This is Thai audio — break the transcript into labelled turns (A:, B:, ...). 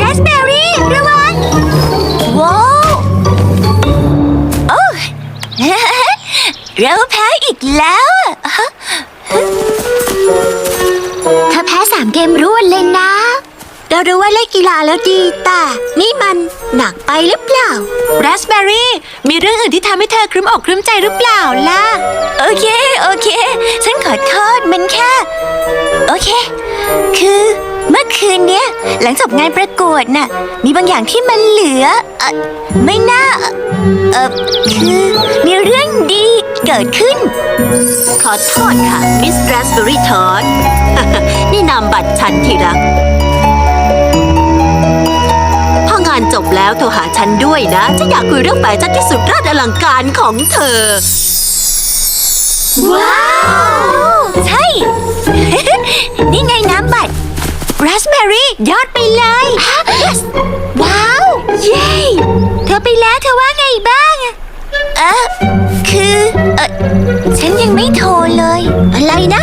A: ราสเบอร์รี่ระวังว้าวโอ้ เราแพ้อีกแล้วอะฮะเธอแพ้สามเกมรวดเลยนะ เรารู้ว่าเล่นกีฬาแล้วดี แต่นี่มันหนักไปหรือเปล่า
B: ราสเบอร์รี่ มีเรื่องอื่นที่ทำให้เธอครึ้มอกครึ้มใจหรือเปล่าล่ะ
A: โอเค โอเค ฉันขอโทษมันแค่ โอเค คือเมื่อคืนเนี้ย หลังจบงานประกวดน่ะ มีบางอย่างที่มันเหลือเออไม่น่าเออคือมีเรื่องดีเกิดขึ้น
B: ขอโทษค่ะ มิสราสเบอร์รี่ทอดนี่นามบัตรฉันที่รัก พองานจบแล้วโทรหาฉันด้วยนะ ฉันอยากคุยเรื่องแฟชั่นที่สุดราชอลังการของเธอ
A: ว้าว ใช่ นี่ไงน้ำบัตรราสเบอ ร์รี่ ยอดไปเลย ว้าว เย้เธอไปแล้วเธอว่าไงบ้างอะเออคือเออฉันยังไม่โทรเลย อะไรนะ